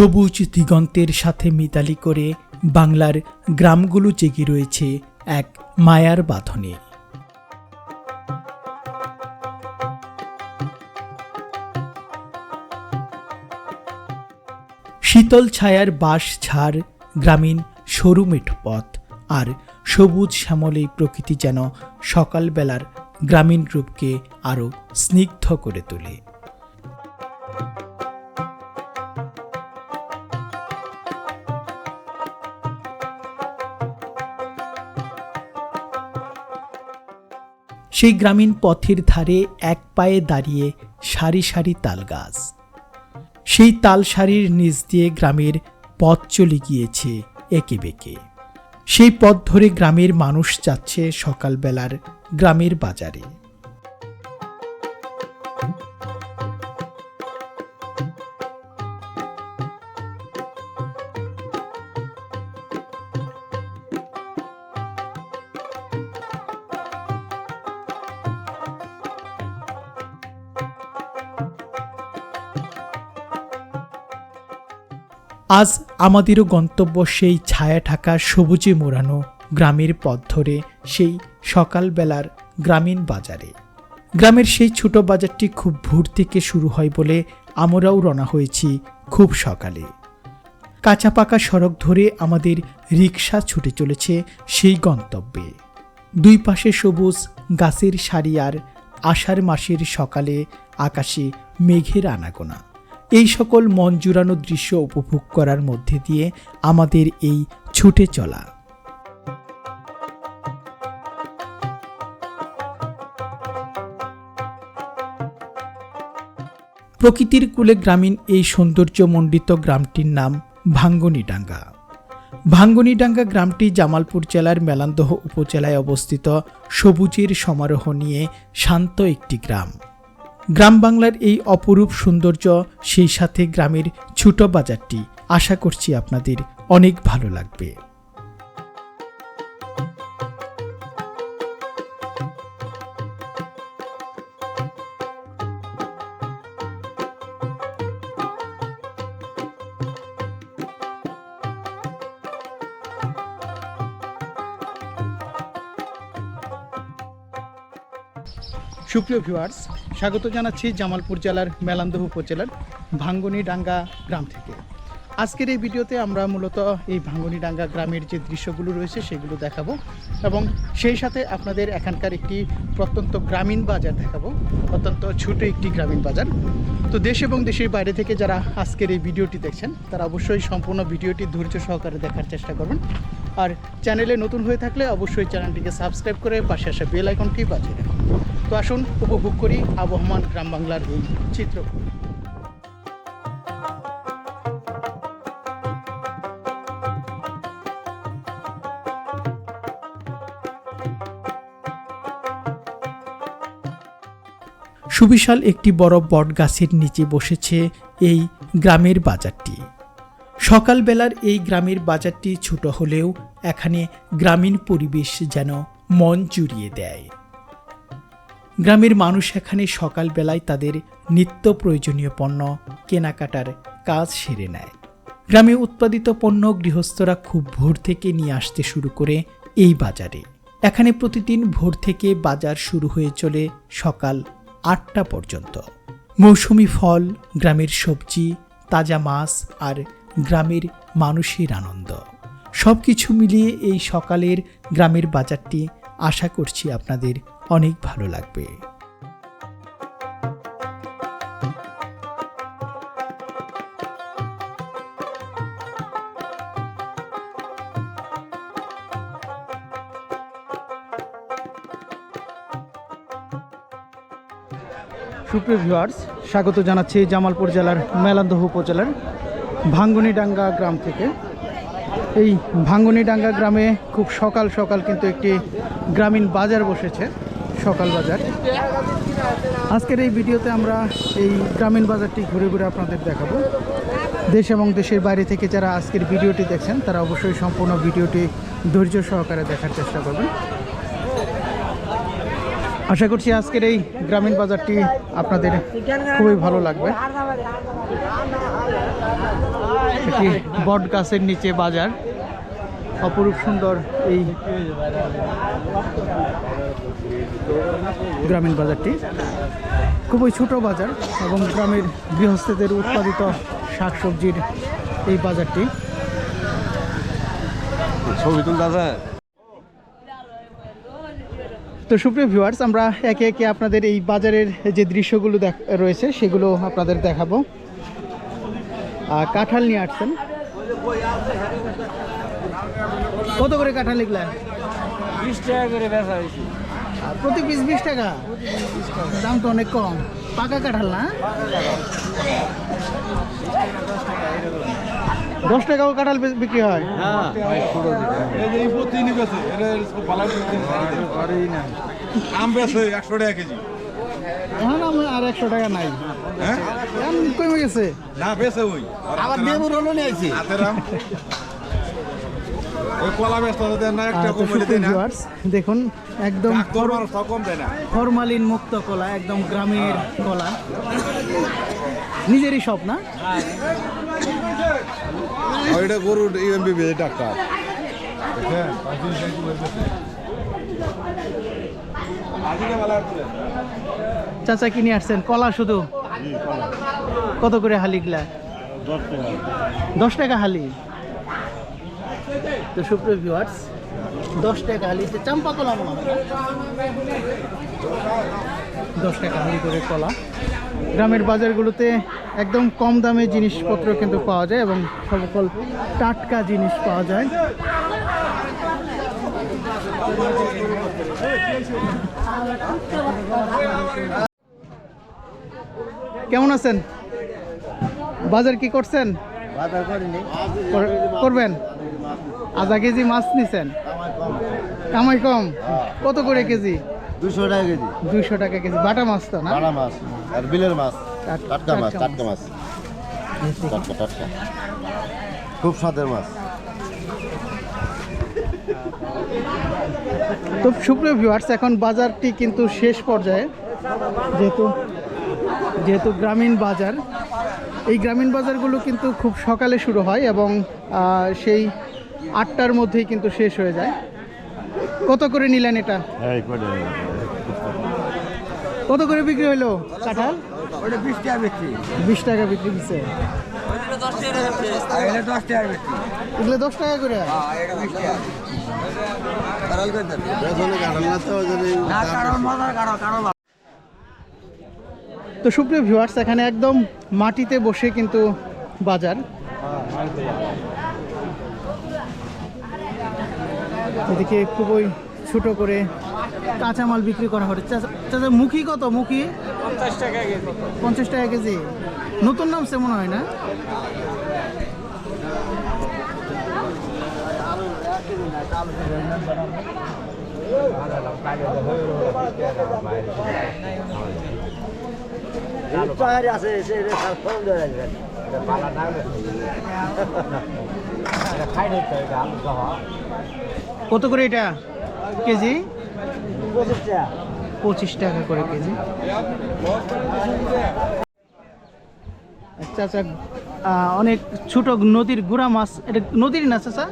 সবুজ দিগন্তের সাথে মিতালি করে বাংলার গ্রামগুলো জেগে রয়েছে এক মায়ার বাঁধনে। শীতল ছায়ার বাঁশ ঝাড় গ্রামীণ সরু পথ আর সবুজ শ্যামল এই প্রকৃতি যেন সকালবেলার গ্রামীণ রূপকে আরও স্নিগ্ধ করে তোলে। সেই গ্রামীণ পথের ধারে এক পায়ে দাঁড়িয়ে সারি সারি তাল গাছ সেই তাল সারির নিচ দিয়ে গ্রামের পথ চলে গিয়েছে একে বেঁকে। সেই পথ ধরে গ্রামের মানুষ যাচ্ছে সকালবেলার গ্রামের বাজারে। আজ আমাদেরও গন্তব্য সেই ছায়া ঢাকা সবুজে মোড়ানো গ্রামের পথ ধরে, সেই সকালবেলার গ্রামীণ বাজারে। গ্রামের সেই ছোট বাজারটি খুব ভোর থেকে শুরু হয় বলে আমরাও রওনা হয়েছি খুব সকালে। কাঁচা পাকা সড়ক ধরে আমাদের রিক্সা ছুটে চলেছে সেই গন্তব্যে। দুই পাশে সবুজ গাছের সারি আর আষাঢ় মাসের সকালে আকাশে মেঘের আনাগোনা। এই সকল মন জুড়ানো দৃশ্য উপভোগ করার মধ্যে দিয়ে আমাদের এই ছুটে চলা। প্রকৃতির কুলে গ্রামীণ এই সৌন্দর্যমণ্ডিত গ্রামটির নাম ভাঙ্গনীডাঙ্গা। ভাঙ্গনীডাঙ্গা গ্রামটি জামালপুর জেলার মেলান্দহ উপজেলায় অবস্থিত সবুজের সমারোহ নিয়ে শান্ত একটি গ্রাম। গ্রাম বাংলার এই অপরূপ সৌন্দর্য সেই সাথে গ্রামের ছোট বাজারটি। আশা করছি আপনাদের অনেক ভালো লাগবে। সুপ্রিয় ভিউয়ার্স স্বাগত জানাচ্ছি জামালপুর জেলার মেলান্দহ উপজেলার ভাঙ্গনীডাঙ্গা গ্রাম থেকে। আজকের এই ভিডিওতে আমরা মূলত এই ভাঙ্গনীডাঙ্গা গ্রামের যে দৃশ্যগুলো রয়েছে সেগুলো দেখাবো এবং সেই সাথে আপনাদের এখানকার একটি প্রত্যন্ত গ্রামীণ বাজার দেখাবো। অত্যন্ত ছোট একটি গ্রামীণ বাজার। তো দেশ এবং দেশের বাইরে থেকে যারা আজকের এই ভিডিওটি দেখছেন, তারা অবশ্যই সম্পূর্ণ ভিডিওটি ধৈর্য সহকারে দেখার চেষ্টা করবেন আর চ্যানেলে নতুন হয়ে থাকলে অবশ্যই চ্যানেলটিকে সাবস্ক্রাইব করে পাশে আসা বেল আইকনটি বাজিয়ে রাখুন। তো আসুন, উপভোগ করি আবহমান গ্রাম বাংলার এই চিত্র। সুবিশাল একটি বড় বট গাছের নিচে বসেছে এই গ্রামের বাজারটি। সকালবেলার এই গ্রামের বাজারটি ছোট হলেও এখানে গ্রামীণ পরিবেশ যেন মন জুড়িয়ে দেয়। গ্রামের মানুষ এখানে সকালবেলায় তাদের নিত্য প্রয়োজনীয় পণ্য কেনাকাটার কাজ সেরে নেয়। গ্রামে উৎপাদিত পণ্য গৃহস্থরা খুব ভোর থেকে নিয়ে আসতে শুরু করে এই বাজারে। এখানে প্রতিদিন ভোর থেকে বাজার শুরু হয়ে চলে সকাল আটটা পর্যন্ত। মৌসুমি ফল, গ্রামের সবজি, তাজা মাছ আর গ্রামের মানুষের আনন্দ। সব কিছু মিলিয়ে এই সকালের গ্রামের বাজারটি আশা করছি আপনাদের অনেক ভালো লাগবে। সুপ্রিয় ভিউয়ার্স স্বাগত জানাচ্ছি জামালপুর জেলার মেলান্দহ উপজেলার ভাঙ্গনীডাঙ্গা গ্রাম থেকে। এই ভাঙ্গনীডাঙ্গা গ্রামে খুব সকাল সকাল কিন্তু একটি গ্রামীণ বাজার বসেছে। সকাল বাজার আজকের এই ভিডিওতে আমরা এই গ্রামীণ বাজারটি ঘুরে ঘুরে আপনাদের দেখাবো। দেশ এবং দেশের বাইরে থেকে যারা আজকের ভিডিওটি দেখছেন, তারা অবশ্যই সম্পূর্ণ ভিডিওটি ধৈর্য সহকারে দেখার চেষ্টা করবেন। আশা করছি আজকের এই গ্রামীণ বাজারটি আপনাদের খুবই ভালো লাগবে। বট গাছের নিচে বাজার। অপরূপ সুন্দর এই গ্রামীণ বাজারটি। খুবই ছোট বাজার এবং গ্রামের গৃহস্থদের উৎপাদিত শাকসবজির এই বাজারটি। ছবি তো সুপ্রিয় ভিউয়ার্স আমরা একে একে আপনাদের এই বাজারের যে দৃশ্যগুলো দেখ- রয়েছে সেগুলো আপনাদের দেখাবো। কাঁঠাল নিয়ে আসছেন। কত করে কাঁঠাল লিখলেন বিশ টাকা করে বেচা হয়েছে। প্রতি পিস বিশ টাকা? দাম তো অনেক কম। পাকা কাঁঠাল না? দশ টাকাও কাঁঠাল বিক্রি হয়? আম বেছে একশো টাকা কেজি। এখন আমার আর একশো টাকা নাই। হ্যাঁ? দাম কমে গেছে। না বেছে ওই। আবার দেবুর হলো নিয়েছি হাতের আম। ওই কলা ব্যস্ত দেন না একটা দেখুন একদম কম দেয় না। ফরমালিন মুক্ত কলা একদম গ্রামের কলা। নিজেরই সব না? ওইটা গরুর ডাক্তার চাচা কিনে আসছেন? কলা শুধু? কত করে হালি হালিগুলা দশ টাকা হালি? তো সুপ্রিয় ভিউয়ার্স দশ টাকা হালি তো চাম্পা কলা মনে হয় দশ টাকা হালি করে কলা। গ্রামের বাজারগুলোতে একদম কম দামে জিনিসপত্র কিন্তু পাওয়া যায় এবং সকল টাটকা জিনিস পাওয়া যায়। কেমন আছেন? বাজার কি করছেন? বাজার করিনি। কর- করবেন? আধা কেজি মাছ নিছেন? কামাই কম। কত করে কেজি? দুশো টাকা কেজি। দুইশো টাকা কেজি। বাটা মাছ তো না? বাড়া মাছ। আর বিলের মাছ। টাট- টাটকা মাছ টাটকা মাছ। টাটকা টাটকা। খুব স্বাদের মাছ। তো সুপ্রিয় ভিউয়ার্স এখন বাজারটি কিন্তু শেষ পর্যায়ে। যেহেতু যেহেতু গ্রামীণ বাজার এই গ্রামীণ বাজারগুলো কিন্তু খুব সকালে শুরু হয় এবং সেই আটটার মধ্যেই কিন্তু শেষ হয়ে যায়। কত করে নিলেন এটা? কত করে বিক্রি হলো? কাঁঠাল? বিশ টাকা বিক্রি। বিশ টাকা বিক্রি দিচ্ছে দশ টাকা এগুলো দশ টাকা করে? জন্য তো সুপ্রিয় ভিউয়ার্স এখানে একদম মাটিতে বসে কিন্তু বাজার। এদিকে খুবই ছোট করে কাঁচামাল বিক্রি করা হচ্ছে। চাচা- মুখী কত? মুখী? পঞ্চাশ টাকা কেজি। পঞ্চাশ টাকা কেজি। নতুন নাম সে মনে হয় না? আছে সে ফোন দেওয়া যাবে পালা না খাই নিতে হবে আলু কত করে এটা? কেজি? পঁচিশ টাকা। পঁচিশ টাকা করে কেজি। আচ্ছা আচ্ছা অনেক ছোট নদীর গুড়া মাছ এটা নদীর না চাচা?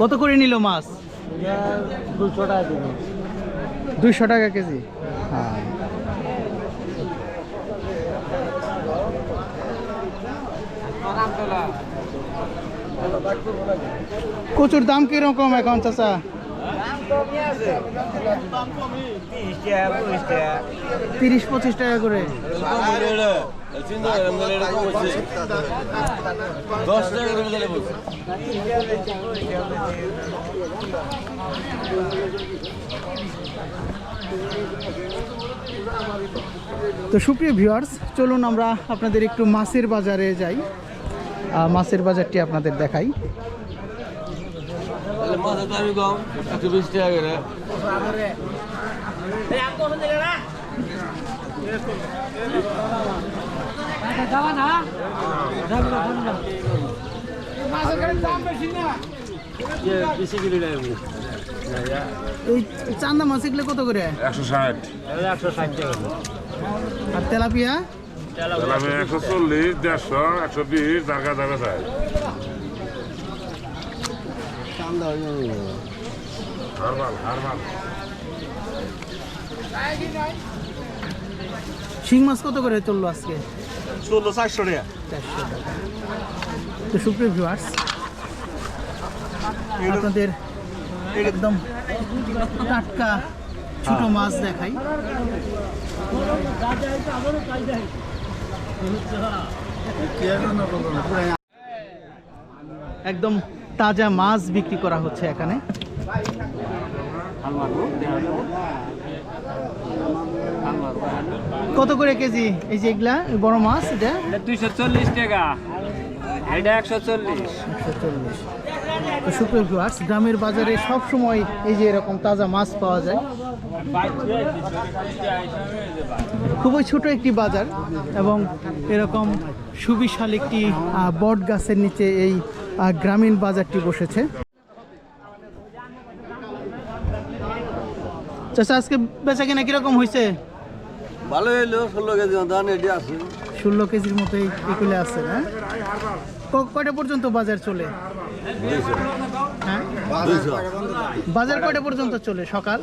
কত করে নিল মাছ? দুশো টাকা দুইশো টাকা কেজি। হ্যাঁ। কচুর দাম কীরকম এখন চাচা? তিরিশ পঁচিশ টাকা করে। তো সুপ্রিয় ভিউয়ার্স চলুন আমরা আপনাদের একটু মাছের বাজারে যাই। মাছের বাজারটি আপনাদের দেখাই। মাছের দামি কম একশো বিশ টাকা করে। বেশি কিলো নেই এই চান্দা মাছ এগুলো কত করে? একশো ষাট। একশো ষাট টাকা আর তেলাপিয়া? আমি একশো চল্লিশ দেড়শো একশো বিশ দাগা দাগা চাই শিং মাছ কত করে চলল আজকে? ষোলো চারশো টাকা। চারশো টাকা। তো সুপ্রিয় ভিউয়ার্স আপনাদের একদম টাটকা ছোট মাছ দেখাই। একদম তাজা মাছ বিক্রি করা হচ্ছে এখানে। কত করে কেজি? এই যে এগুলা বড় মাছ এটা? দুইশো চল্লিশ টাকা। এটা একশো চল্লিশ। সুপ্রিয় ভিউয়ার্স গ্রামের বাজারে সব সময় এই যে এরকম তাজা মাছ পাওয়া যায়। খুবই ছোট একটি বাজার এবং এরকম সুবিশাল একটি বট গাছের নিচে এই গ্রামীণ বাজারটি বসেছে। চাচা আজকে বেচা কিনা কীরকম হয়েছে ভালো হইল ষোলো কেজি ধান এটি আছে। ষোলো কেজির মতোই এগুলো আছে না? কয়টা পর্যন্ত বাজার চলে? হ্যাঁ? বাজার কয়টা পর্যন্ত চলে সকাল?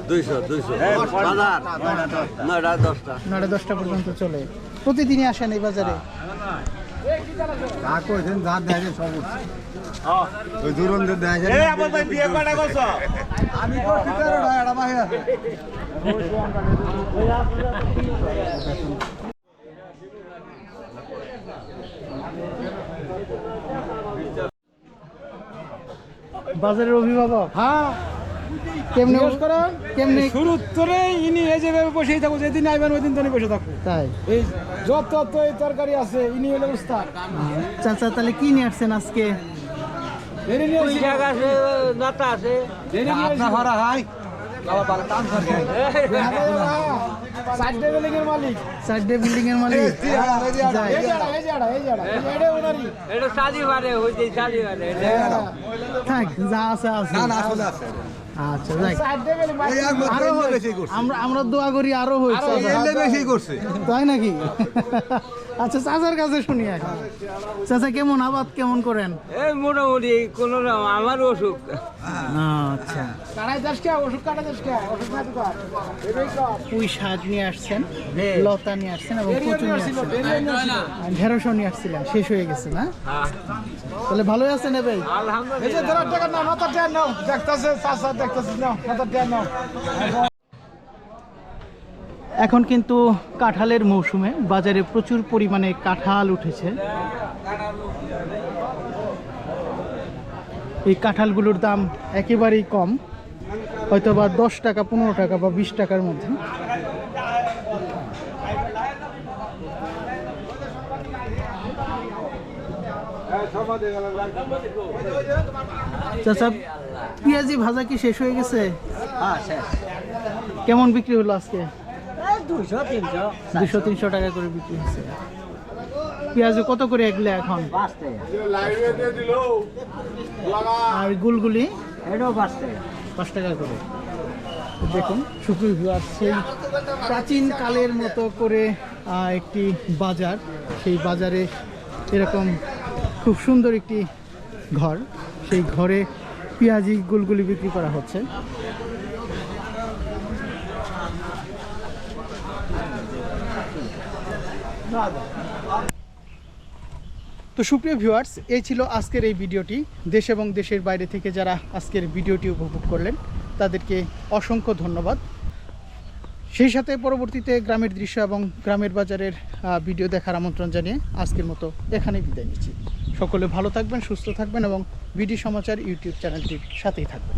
নয়টা দশটা পর্যন্ত চলে। প্রতিদিনই আসেন এই বাজারে? যা কইছেন যা দেখে সব ওই দুরন্ত দেখে আমি করছি তেরোটা এটা বাহির। আছে বাজারের অভিভাবক? হ্যাঁ। কেমনি কেমনি শুরু তোরে ইনি এই যেভাবে বসেই থাকো যেদিন আইবেন ওই দিন তো বসে থাকো তাই এই যত তো এই তরকারি আছে ইনি হলে উস্তাদ চাচা তাহলে কি নিয়ে আসছেন আজকে থাক যা আছে আছে না না আসলে আছে আচ্ছা যাই। আরও হোক। আমরা আমরা দোয়া করি আরও হয়েছে এলে তাই নাকি? আচ্ছা চাচার কাছে শুনি এখন। চাচা কেমন? আবাদ কেমন করেন? এই মোটামুটি কোনো আমার অসুখ। আচ্ছা। পুঁই শাক নিয়ে আসছেন লতা নিয়ে আসছেন এবং কচু নিয়ে আসছেন। ঢেঁড়সও নিয়ে আসছিলেন শেষ হয়ে গেছে না? তাহলে ভালোই আছেন এ ভাই? আলহামদুলিল্লাহ। এই যে ধরার টাকা না মাথার টাকা নাও। দেখতাছে চাচা দেখতাছিস নাও মাথার টাকা নাও। এখন কিন্তু কাঁঠালের মৌসুমে বাজারে প্রচুর পরিমাণে কাঁঠাল উঠেছে। এই কাঁঠালগুলোর দাম একেবারেই কম হয়তো বা দশ টাকা পনেরো টাকা বা বিশ টাকার মধ্যে। চাচা পেঁয়াজি ভাজা কি শেষ হয়ে গেছে? কেমন বিক্রি হলো আজকে? দুশো তিনশো। টাকা করে বিক্রি হচ্ছে। পেঁয়াজ কত করে এগুলো এখন? আর গুলগুলি? পাঁচ টাকা করে। দেখুন সুপ্রিয় ভিউয়ার সেই প্রাচীন কালের মতো করে একটি বাজার। সেই বাজারে এরকম খুব সুন্দর একটি ঘর। সেই ঘরে পেঁয়াজি গুলগুলি বিক্রি করা হচ্ছে। তো সুপ্রিয় ভিউয়ার্স এই ছিল আজকের এই ভিডিওটি। দেশ এবং দেশের বাইরে থেকে যারা আজকের ভিডিওটি উপভোগ করলেন, তাদেরকে অসংখ্য ধন্যবাদ। সেই সাথে পরবর্তীতে গ্রামের দৃশ্য এবং গ্রামের বাজারের ভিডিও দেখার আমন্ত্রণ জানিয়ে আজকের মতো এখানেই বিদায় নিচ্ছি। সকলে ভালো থাকবেন, সুস্থ থাকবেন এবং বিডি সমাচার ইউটিউব চ্যানেলটির সাথেই থাকবেন।